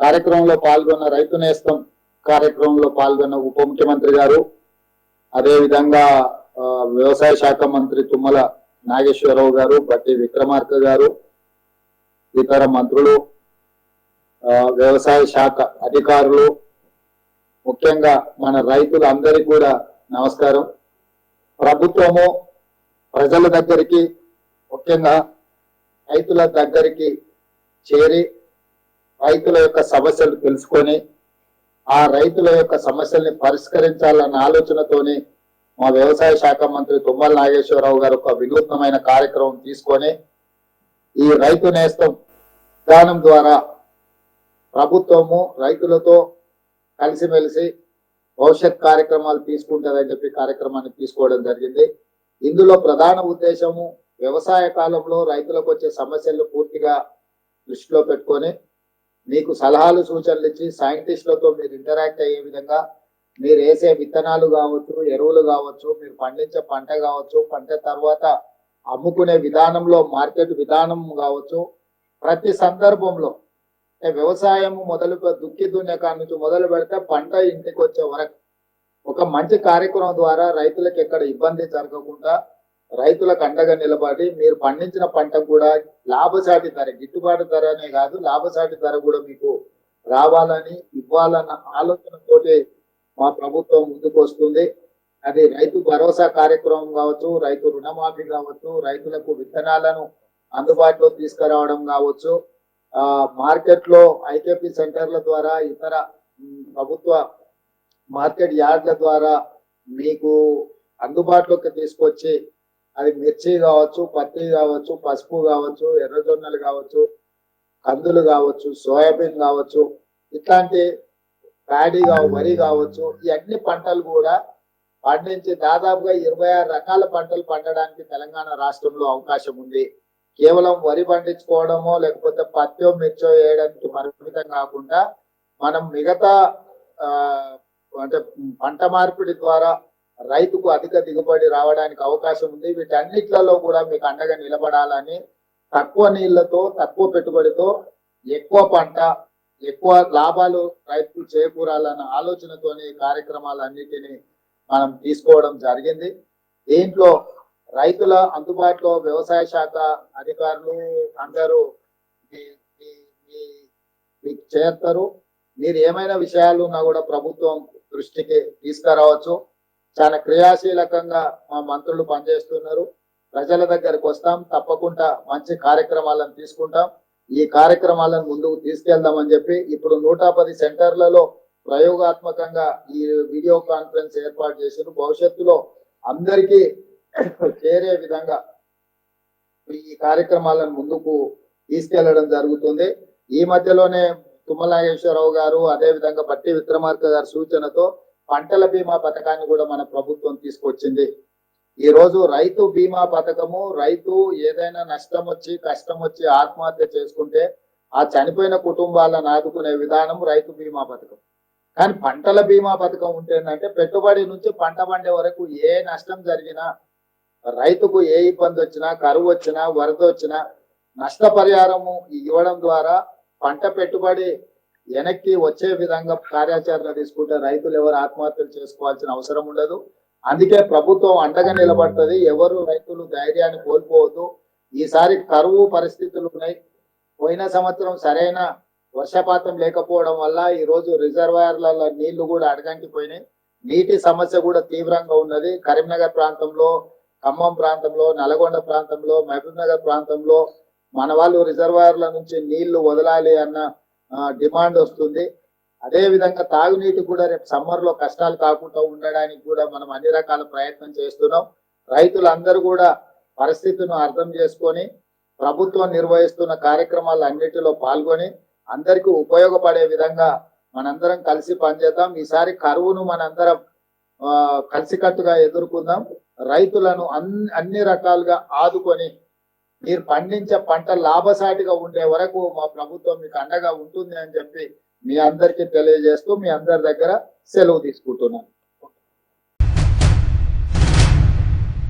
కార్యక్రమంలో పాల్గొన్న రైతు నేస్తం కార్యక్రమంలో పాల్గొన్న ఉప ముఖ్యమంత్రి గారు అదే విధంగా వ్యవసాయ శాఖ మంత్రి తుమ్మల నాగేశ్వరరావు గారు బట్టి విక్రమార్క గారు ఇతర మంత్రులు వ్యవసాయ శాఖ అధికారులు ముఖ్యంగా మన రైతులందరికీ కూడా నమస్కారం. ప్రభుత్వము ప్రజల దగ్గరికి ముఖ్యంగా రైతుల దగ్గరికి చేరి రైతుల యొక్క సమస్యలు తెలుసుకొని ఆ రైతుల యొక్క సమస్యల్ని పరిష్కరించాలన్న ఆలోచనతోని మా వ్యవసాయ శాఖ మంత్రి తుమ్మల నాగేశ్వరరావు గారు ఒక వినూత్నమైన కార్యక్రమం తీసుకొని ఈ రైతు నేస్తం విధానం ద్వారా ప్రభుత్వము రైతులతో కలిసిమెలిసి భవిష్యత్ కార్యక్రమాలు తీసుకుంటుందని చెప్పి కార్యక్రమాన్ని తీసుకోవడం జరిగింది. ఇందులో ప్రధాన ఉద్దేశము వ్యవసాయ కాలంలో రైతులకు వచ్చే సమస్యలను పూర్తిగా దృష్టిలో పెట్టుకొని మీకు సలహాలు సూచనలు ఇచ్చి సైంటిస్టులతో మీరు ఇంటరాక్ట్ అయ్యే విధంగా మీరు వేసే విత్తనాలు కావచ్చు ఎరువులు కావచ్చు మీరు పండించే పంట కావచ్చు పంట తర్వాత అమ్ముకునే విధానంలో మార్కెట్ విధానం కావచ్చు. ప్రతి సందర్భంలో వ్యవసాయం మొదలు దుక్కి దున్నే కాడ నుంచి మొదలు పెడితే పంట ఇంటికి వచ్చే వరకు ఒక మంచి కార్యక్రమం ద్వారా రైతులకు ఎక్కడ ఇబ్బంది జరగకుండా రైతులకు అండగా నిలబడి మీరు పండించిన పంట కూడా లాభసాటి ధర గిట్టుబాటు ధరనే కాదు లాభసాటి ధర కూడా మీకు రావాలని ఇవ్వాలన్న ఆలోచనతోటి మా ప్రభుత్వం ముందుకు వస్తుంది. అది రైతు భరోసా కార్యక్రమం కావచ్చు రైతు రుణమాఫీ కావచ్చు రైతులకు విత్తనాలను అందుబాటులో తీసుకురావడం కావచ్చు. ఆ మార్కెట్లో ఐకేపీ సెంటర్ల ద్వారా ఇతర ప్రభుత్వ మార్కెట్ యార్డ్ల ద్వారా మీకు అందుబాటులోకి తీసుకొచ్చి అది మిర్చి కావచ్చు పత్తి కావచ్చు పసుపు కావచ్చు ఎర్రజొన్నలు కావచ్చు కందులు కావచ్చు సోయాబీన్ కావచ్చు ఇట్లాంటి ప్యాడీ వరి కావచ్చు ఈ అన్ని పంటలు కూడా పండించి దాదాపుగా ఇరవై ఆరు రకాల పంటలు పండడానికి తెలంగాణ రాష్ట్రంలో అవకాశం ఉంది. కేవలం వరి పండించుకోవడమో లేకపోతే పత్తో మిర్చో వేయడానికి పరిమితం కాకుండా మనం మిగతా అంటే పంట మార్పిడి ద్వారా రైతుకు అధిక దిగుబడి రావడానికి అవకాశం ఉంది. వీటన్నిట్లలో కూడా మీకు అండగా నిలబడాలని తక్కువ నీళ్ళతో తక్కువ పెట్టుబడితో ఎక్కువ పంట ఎక్కువ లాభాలు రైతులు చేకూరాలన్న ఆలోచనతోనే ఈ కార్యక్రమాలన్నిటినీ మనం తీసుకోవడం జరిగింది. దీంట్లో రైతుల అందుబాటులో వ్యవసాయ శాఖ అధికారులు అందరూ మీకు చేస్తారు. మీరు ఏమైనా విషయాలు ఉన్నా కూడా ప్రభుత్వం దృష్టికి తీసుకురావచ్చు. చాలా క్రియాశీలకంగా మా మంత్రులు పనిచేస్తున్నారు. ప్రజల దగ్గరకు వస్తాం. తప్పకుండా మంచి కార్యక్రమాలను తీసుకుంటాం. ఈ కార్యక్రమాలను ముందుకు తీసుకెళ్దామని చెప్పి ఇప్పుడు నూట పది సెంటర్లలో ప్రయోగాత్మకంగా ఈ వీడియో కాన్ఫరెన్స్ ఏర్పాటు చేశారు. భవిష్యత్తులో అందరికీ చేరే విధంగా ఈ కార్యక్రమాలను ముందుకు తీసుకెళ్ళడం జరుగుతుంది. ఈ మధ్యలోనే తుమ్మనాగేశ్వరరావు గారు అదే విధంగా బట్టి విక్రమార్క గారి సూచనతో పంటల బీమా పథకాన్ని కూడా మన ప్రభుత్వం తీసుకొచ్చింది. ఈ రోజు రైతు బీమా పథకము రైతు ఏదైనా నష్టం వచ్చి కష్టం వచ్చి ఆత్మహత్య చేసుకుంటే ఆ చనిపోయిన కుటుంబాలను ఆదుకునే విధానం రైతు బీమా పథకం. కానీ పంటల బీమా పథకం ఉంటే ఏంటంటే పెట్టుబడి నుంచి పంట పండే వరకు ఏ నష్టం జరిగినా రైతుకు ఏ ఇబ్బంది వచ్చినా కరువు వచ్చినా వరద వచ్చినా నష్టపరిహారము ఇవ్వడం ద్వారా పంట పెట్టుబడి వెనక్కి వచ్చే విధంగా కార్యాచరణ తీసుకుంటే రైతులు ఎవరు ఆత్మహత్యలు చేసుకోవాల్సిన అవసరం ఉండదు. అందుకే ప్రభుత్వం అండగా నిలబడుతుంది. ఎవరు రైతులు ధైర్యాన్ని కోల్పోవద్దు. ఈసారి కరువు పరిస్థితులు ఉన్నాయి. పోయిన సంవత్సరం సరైన వర్షపాతం లేకపోవడం వల్ల ఈ రోజు రిజర్వాయర్లలో నీళ్ళు కూడా అడగంటి పోయినాయి నీటి సమస్య కూడా తీవ్రంగా ఉన్నది. కరీంనగర్ ప్రాంతంలో ఖమ్మం ప్రాంతంలో నల్గొండ ప్రాంతంలో మహబూబ్ నగర్ ప్రాంతంలో మన వాళ్ళు రిజర్వాయర్ల నుంచి నీళ్ళు వదలాలి అన్న డిమాండ్ వస్తుంది. అదే విధంగా తాగునీటి కూడా రేపు సమ్మర్లో కష్టాలు కాకుండా ఉండడానికి కూడా మనం అన్ని రకాల ప్రయత్నం చేస్తున్నాం. రైతులందరూ కూడా పరిస్థితిని అర్థం చేసుకొని ప్రభుత్వం నిర్వహిస్తున్న కార్యక్రమాలు అన్నిటిలో పాల్గొని అందరికీ ఉపయోగపడే విధంగా మనందరం కలిసి పనిచేద్దాం. ఈసారి కరువును మనందరం కలిసికట్టుగా ఎదుర్కొందాం. రైతులను అన్ని అన్ని రకాలుగా ఆదుకొని మీరు పండించే పంట లాభసాటిగా ఉండే వరకు మా ప్రభుత్వం మీకు అండగా ఉంటుంది అని చెప్పి మీ అందరికీ తెలియజేస్తూ మీ అందరి దగ్గర సెలవు తీసుకుంటున్నాను.